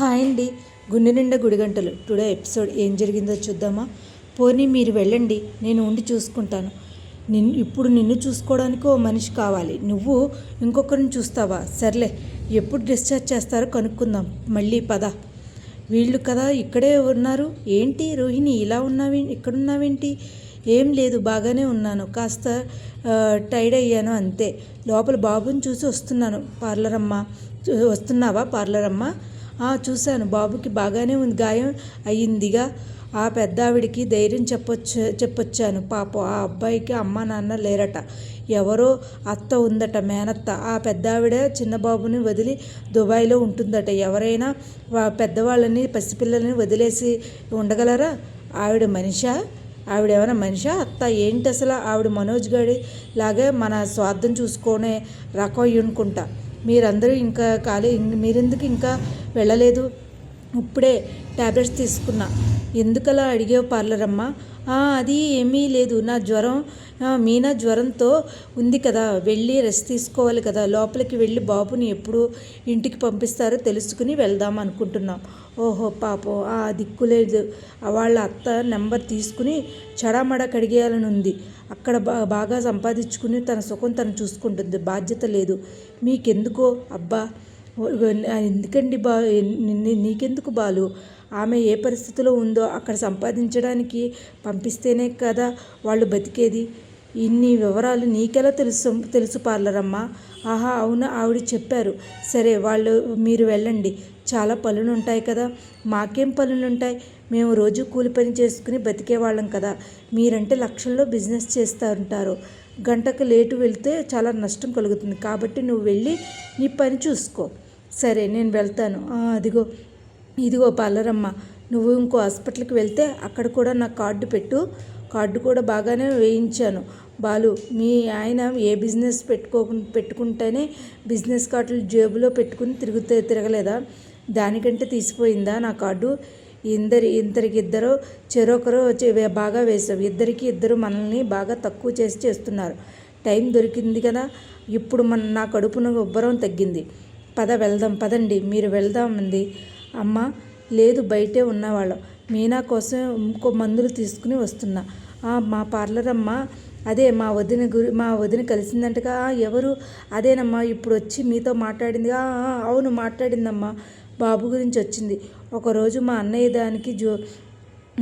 Hi అండి గుండె నిండా గుడిగంటలు. టుడే ఎపిసోడ్ ఏం జరిగిందో చూద్దామా? పోనీ మీరు వెళ్ళండి. నేను ఉండి చూసుకుంటాను. నిన్ను ఇప్పుడు నిన్ను చూసుకోవడానికి ఓ మనిషి కావాలి. నువ్వు ఇంకొకరిని చూస్తావా? సర్లే. ఎప్పుడు డిశ్చార్జ్ చేస్తారో కనుక్కుందాం. మళ్ళీ పద. వీళ్ళు కదా ఇక్కడే ఉన్నారు. ఏంటి రోహిణి ఇలా ఉన్నావే ఇక్కడ ఉన్నావేంటి ఏం లేదు బాగానే ఉన్నాను. కాస్త టైడ్ అయ్యాను అంతే. లోపల బాబుని చూసి వస్తున్నాను. పార్లర్ అమ్మ వస్తున్నావా పార్లర్ అమ్మ చూశాను. బాబుకి బాగానే ఉంది. గాయం అయ్యిందిగా. ఆ పెద్ద ఆవిడికి ధైర్యం చెప్పొచ్చు చెప్పొచ్చాను. పాపం ఆ అబ్బాయికి అమ్మ నాన్న లేరట. ఎవరో అత్త ఉందట మేనత్త. ఆ పెద్ద ఆవిడ చిన్న బాబుని వదిలి దుబాయ్లో ఉంటుందట. ఎవరైనా వా- పెద్దవాళ్ళని పసిపిల్లల్ని వదిలేసి ఉండగలరా? ఆవిడ మనిషా? ఆవిడ ఏమైనా మనిషా? అత్త ఏంటి అసలు? ఆవిడ మనోజ్ గడి లాగే మన స్వార్థం చూసుకునే రకం ఇనుకుంటా అనుకుంటా మీరందరూ ఇంకా కాలే మీరెందుకు ఇంకా వెళ్ళలేదు? ఇప్పుడే ట్యాబ్లెట్స్ తీసుకున్నా. ఎందుకలా అడిగావు పార్లర్ అది ఏమీ లేదు. నా జ్వరం మీనా జ్వరంతో ఉంది కదా. వెళ్ళి రెస్ట్ తీసుకోవాలి కదా. లోపలికి వెళ్ళి బాబుని ఎప్పుడు ఇంటికి పంపిస్తారో తెలుసుకుని వెళ్దాం అనుకుంటున్నాం. ఓహో పాపం ఆ దిక్కులేదు వాళ్ళ అత్త నెంబర్ తీసుకుని చడామడ కడిగేయాలని ఉంది అక్కడ బా బాగా సంపాదించుకుని తన సుఖం తను చూసుకుంటుంది. బాధ్యత లేదు. మీకెందుకో? అబ్బా! ఎందుకండి బా నీకెందుకు బాలు? ఆమె ఏ పరిస్థితిలో ఉందో అక్కడ సంపాదించడానికి పంపిస్తేనే కదా వాళ్ళు బతికేది. ఇన్ని వివరాలు నీకెలా తెలుసు తెలుసు పార్లరమ్మా? ఆహా అవును ఆవిడ చెప్పారు. సరే వాళ్ళు మీరు వెళ్ళండి. చాలా పనులు ఉంటాయి కదా. మాకేం పనులు ఉంటాయి మేము రోజు కూలి పని చేసుకుని బతికేవాళ్ళం కదా. మీరంటే లక్షల్లో బిజినెస్ చేస్తూ ఉంటారు గంటకు లేటు వెళ్తే చాలా నష్టం కలుగుతుంది. కాబట్టి నువ్వు వెళ్ళి నీ పని చూసుకో. సరే నేను వెళ్తాను. అదిగో. ఇదిగో పార్లరమ్మ. నువ్వు ఇంకో హాస్పిటల్కి వెళ్తే అక్కడ కూడా నా కార్డు పెట్టు. కార్డు కూడా బాగానే వేయించాను. బాలు మీ ఆయన ఏ బిజినెస్ పెట్టుకో పెట్టుకుంటేనే బిజినెస్ కార్డులు జేబులో పెట్టుకుని తిరుగుతే తిరగలేదా? దానికంటే తీసిపోయిందా? నా కార్డు ఇందరి ఇంతరికిద్దరు చెరొకరు బాగా వేసావు ఇద్దరికి ఇద్దరు మనల్ని బాగా తక్కువ చేసి చేస్తున్నారు. టైం దొరికింది కదా? ఇప్పుడు మన నా కడుపున ఉబ్బరం తగ్గింది. పద వెళ్దాం పదండి. మీరు వెళ్దామంది అమ్మ లేదు బయటే ఉన్నవాళ్ళం. మీనా కోసం ఇంకో మందులు తీసుకుని వస్తున్నా. మా పార్లర్ అమ్మ అదే మా వదిన గురి మా వదిన కలిసిందంటగా ఎవరు? అదేనమ్మా ఇప్పుడు వచ్చి మీతో మాట్లాడింది. అవును మాట్లాడిందమ్మా. బాబు గురించి వచ్చింది. ఒకరోజు మా అన్నయ్య దానికి జో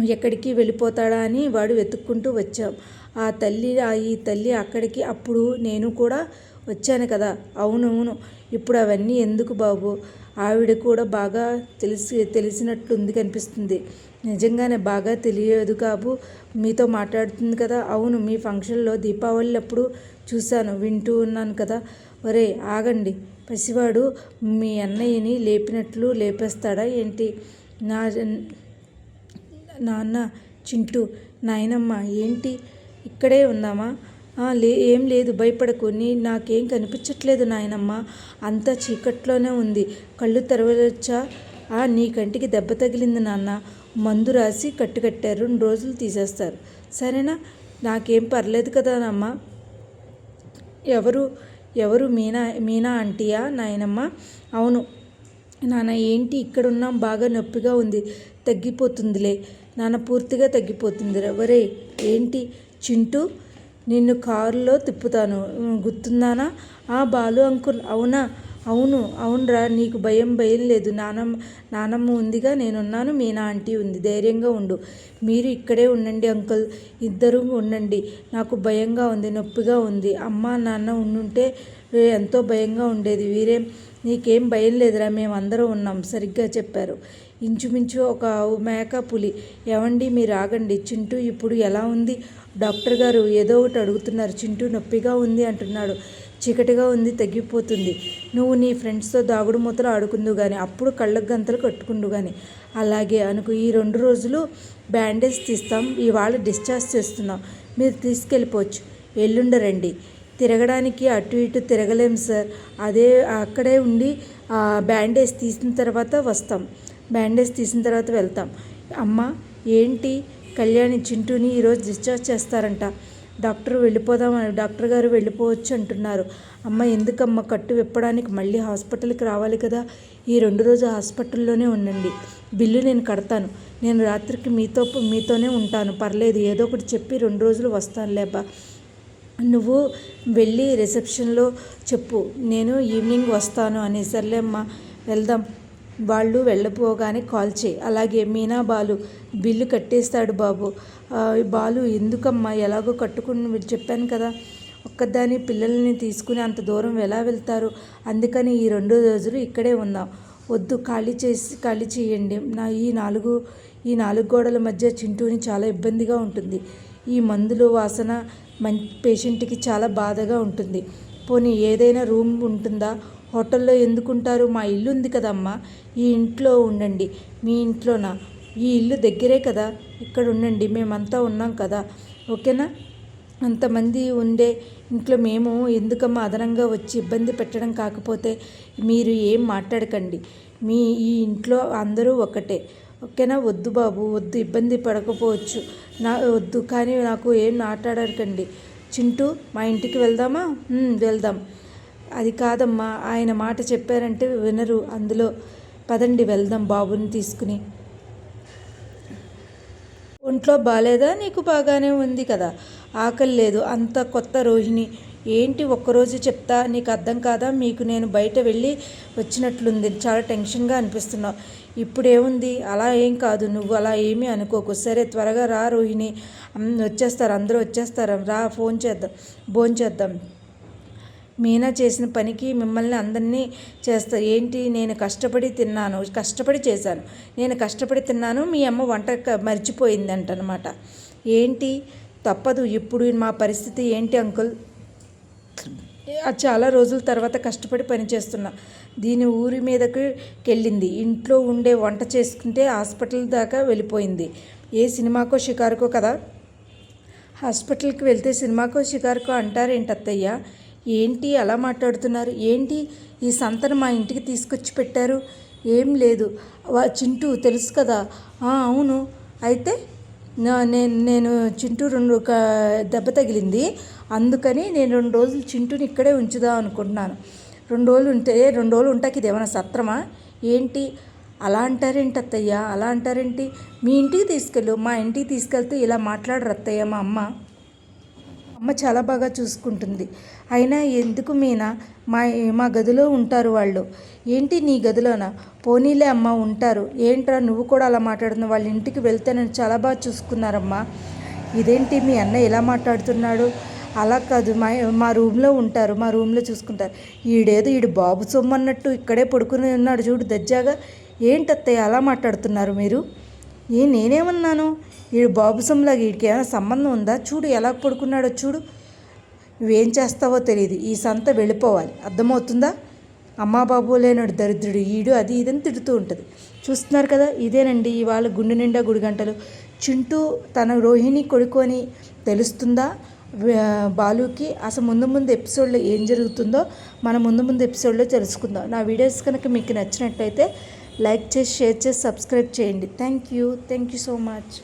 ఎక్కడికి వెళ్ళిపోతాడా అని వాడు వెతుక్కుంటూ వచ్చాం. ఆ తల్లి ఆ ఈ తల్లి అక్కడికి అప్పుడు నేను కూడా వచ్చాను కదా అవునవును ఇప్పుడు అవన్నీ ఎందుకు బాబు? ఆవిడ కూడా బాగా తెలిసి తెలిసినట్లుంది కనిపిస్తుంది. నిజంగానే బాగా తెలియదు కాబు. మీతో మాట్లాడుతుంది కదా. అవును మీ ఫంక్షన్లో దీపావళి అప్పుడు చూశాను వింటూ ఉన్నాను కదా. ఒరే ఆగండి. పసివాడు మీ అన్నయ్యని లేపినట్లు లేపేస్తాడా ఏంటి? నా నాన్న చింటూ నాయనమ్మ ఏంటి? ఇక్కడే ఉందామా లే ఏం లేదు భయపడకు. నీ నాకేం కనిపించట్లేదు నాయనమ్మ. అంతా చీకట్లోనే ఉంది. కళ్ళు తెరవచ్చా? "ఆ, నీ కంటికి దెబ్బ తగిలింది నాన్న. మందు రాసి కట్టుకట్టారు రెండు రోజులు తీసేస్తారు. సరేనా? నాకేం పర్లేదు కదా అమ్మా ఎవరు ఎవరు మీనా మీనా ఆంటీయా నాయనమ్మ? అవును. నాన్న ఏంటి? ఇక్కడ ఉన్నాం బాగా నొప్పిగా ఉంది. తగ్గిపోతుందిలే. నాన్న పూర్తిగా తగ్గిపోతుంది ఒరే ఏంటి? చింటూ? నిన్ను కారులో తిప్పుతాను. గుర్తున్నానా ఆ బాలు అంకుల్ అవునా? అవును అవునరా నీకు భయం భయం లేదు. నానమ్మ నానమ్మ ఉందిగా నేనున్నాను మీనా ఆంటీ ఉంది. ధైర్యంగా ఉండు. మీరు ఇక్కడే ఉండండి అంకుల్ ఇద్దరు ఉండండి. నాకు భయంగా ఉంది నొప్పిగా ఉంది. అమ్మ నాన్న ఉండుంటే ఎంతో భయంగా ఉండేది. వీరేం నీకేం భయం లేదురా మేమందరం ఉన్నాం సరిగ్గా చెప్పారు. ఇంచుమించు ఒక మేక పులి. ఏమండి మీరు ఆగండి. చింటూ ఇప్పుడు ఎలా ఉంది? డాక్టర్ గారు ఏదో ఒకటి అడుగుతున్నారు. చింటూ నొప్పిగా ఉంది అంటున్నాడు. చీకటిగా ఉంది తగ్గిపోతుంది. నువ్వు నీ ఫ్రెండ్స్తో దాగుడు మూతలు ఆడుకుందు కానీ అప్పుడు కళ్ళకు గంతలు కట్టుకుండు కానీ అలాగే అనుకు ఈ రెండు రోజులు బ్యాండేజ్ తీస్తాం ఇవాళ డిశ్చార్జ్ చేస్తున్నాం. మీరు తీసుకెళ్ళిపోవచ్చు. ఎల్లుండరండి. తిరగడానికి అటు ఇటు తిరగలేం సార్. అదే అక్కడే ఉండి ఆ బ్యాండేజ్ తీసిన తర్వాత వస్తాం. బ్యాండేజ్ తీసిన తర్వాత వెళ్తాం. అమ్మ ఏంటి? కళ్యాణి చింటూని ఈరోజు డిశ్చార్జ్ చేస్తారంట. డాక్టర్ వెళ్ళిపోదాం డాక్టర్ గారు వెళ్ళిపోవచ్చు అంటున్నారు. అమ్మ ఎందుకమ్మ కట్టు విప్పడానికి మళ్ళీ హాస్పిటల్కి రావాలి కదా? ఈ రెండు రోజు హాస్పిటల్లోనే ఉండండి. బిల్లు నేను కడతాను. నేను రాత్రికి మీతో మీతోనే ఉంటాను. పర్లేదు ఏదో ఒకటి చెప్పి రెండు రోజులు వస్తాను లేబా నువ్వు వెళ్ళి రిసెప్షన్లో చెప్పు. నేను ఈవినింగ్ వస్తాను అని సర్లే వెళ్దాం. వాళ్ళు వెళ్ళపోగానే కాల్ చేయి. అలాగే మీనా బాలు బిల్లు కట్టేస్తాడు బాబు. బాలు ఎందుకమ్మా ఎలాగో కట్టుకుని చెప్పాను కదా ఒక్కదాని పిల్లల్ని తీసుకుని అంత దూరం ఎలా వెళ్తారు? అందుకని ఈ రెండు రోజులు ఇక్కడే ఉందాం వద్దు ఖాళీ చేసి ఖాళీ చేయండి. నా ఈ నాలుగు ఈ నాలుగు గోడల మధ్య చింటూని చాలా ఇబ్బందిగా ఉంటుంది. ఈ మందులు వాసన మం పేషెంట్కి చాలా బాధగా ఉంటుంది. పోనీ ఏదైనా రూమ్ ఉంటుందా? హోటల్లో ఎందుకుంటారు? మా ఇల్లు ఉంది కదమ్మా. ఈ ఇంట్లో ఉండండి. మీ ఇంట్లోనా? ఈ ఇల్లు దగ్గరే కదా. ఇక్కడ ఉండండి. మేమంతా ఉన్నాం కదా. ఓకేనా? అంతమంది ఉండే ఇంట్లో మేము ఎందుకమ్మా అదనంగా వచ్చి ఇబ్బంది పెట్టడం కాకపోతే మీరు ఏం మాట్లాడకండి. మీ ఈ ఇంట్లో అందరూ ఒకటే. ఓకేనా? వద్దు బాబు. వద్దు. ఇబ్బంది పడకపోవచ్చు. నా వద్దు. కానీ నాకు ఏం మాట్లాడకండి. చింటూ మా ఇంటికి వెళ్దామా? వెళ్దాం. అది కాదమ్మా ఆయన మాట చెప్పారంటే వినరు. అందులో పదండి వెళ్దాం బాబుని తీసుకుని. ఒంట్లో బాగాలేదా నీకు బాగానే ఉంది కదా. ఆకలి లేదు. అంత కొత్త రోహిణి. ఏంటి ఒక్కరోజు చెప్తా? నీకు అర్థం కాదా? మీకు నేను బయట వెళ్ళి వచ్చినట్లుంది. చాలా టెన్షన్గా అనిపిస్తున్నావు. ఇప్పుడేముంది? అలా ఏం కాదు. నువ్వు అలా ఏమీ అనుకోకు. సరే త్వరగా రా రోహిణి. వచ్చేస్తారు. అందరూ వచ్చేస్తారు. రా ఫోన్ చేద్దాం. ఫోన్ చేద్దాం మీనా చేసిన పనికి మిమ్మల్ని అందరినీ చేస్తా ఏంటి నేను కష్టపడి తిన్నాను కష్టపడి చేశాను నేను కష్టపడి తిన్నాను మీ అమ్మ వంట క- మర్చిపోయిందంట అనమాట ఏంటి? తప్పదు. ఇప్పుడు మా పరిస్థితి ఏంటి అంకుల్? చాలా రోజుల తర్వాత కష్టపడి పనిచేస్తున్నా దీని ఊరి మీదకి వెళ్ళింది ఇంట్లో ఉండే వంట చేసుకుంటే హాస్పిటల్ దాకా వెళ్ళిపోయింది. ఏ సినిమాకో షికారుకో కదా? హాస్పిటల్కి వెళ్తే సినిమాకో షికారుకో అంటారేంటి అత్తయ్య ఏంటి అలా మాట్లాడుతున్నారు? ఏంటి ఈ సంతను మా ఇంటికి తీసుకొచ్చి పెట్టారు? ఏం లేదు. వా చింటూ తెలుసు కదా. అవును. అయితే నేను నేను చింటూ రెండు ఒక దెబ్బ తగిలింది. అందుకని నేను రెండు రోజులు చింటూని ఇక్కడే ఉంచుదాం అనుకుంటున్నాను. రెండు రోజులు ఉంటే రెండు రోజులు ఉంటాకి ఇది ఏమైనా సత్రమా? ఏంటి? అలా అంటారేంటి అత్తయ్య? అలా అంటారేంటి? మీ ఇంటికి తీసుకెళ్ళు. మా ఇంటికి తీసుకెళ్తే ఇలా మాట్లాడరు అత్తయ్య మా అమ్మ. అమ్మ చాలా బాగా చూసుకుంటుంది. అయినా ఎందుకు మీనా? మా మా గదిలో ఉంటారు వాళ్ళు. ఏంటి నీ గదిలోనా? పోనీలే అమ్మ ఉంటారు. ఏంట్రా నువ్వు కూడా అలా మాట్లాడుతున్నావు? వాళ్ళ ఇంటికి వెళ్తే నన్ను చాలా బాగా చూసుకున్నారమ్మా. ఇదేంటి మీ అన్న ఎలా మాట్లాడుతున్నాడు? అలా కాదు మా మా రూమ్లో ఉంటారు. మా రూమ్లో చూసుకుంటారు. ఈడేదో ఈడు బాబు సొమ్ము అన్నట్టు ఇక్కడే పడుకుని ఉన్నాడు చూడు దజ్జాగా ఏంటత్తయ్య అలా మాట్లాడుతున్నారు మీరు? ఏ నేనేమన్నాను? వీడు బాబు వీడికి ఏమైనా సంబంధం ఉందా? చూడు ఎలా పడుకున్నాడో చూడు. నువ్వేం చేస్తావో తెలియదు ఈ సంత వెళ్ళిపోవాలి. అర్థమవుతుందా? అమ్మా బాబు లేనాడు దరిద్రుడు ఈడు అది ఇదని తిడుతూ ఉంటుంది. చూస్తున్నారు కదా ఇదేనండి ఇవాళ గుండె నిండా గుడి గంటలు చింటూ తన రోహిణి కొడుకు అని తెలుస్తుందా? బాలుకి అసలు ముందు ముందు ఎపిసోడ్లో ఏం జరుగుతుందో మన ముందు ముందు ఎపిసోడ్లో తెలుసుకుందాం. నా వీడియోస్ కనుక మీకు నచ్చినట్లయితే లైక్ చేసి షేర్ చేసి సబ్స్క్రైబ్ చేయండి. Thank you. Thank you so much.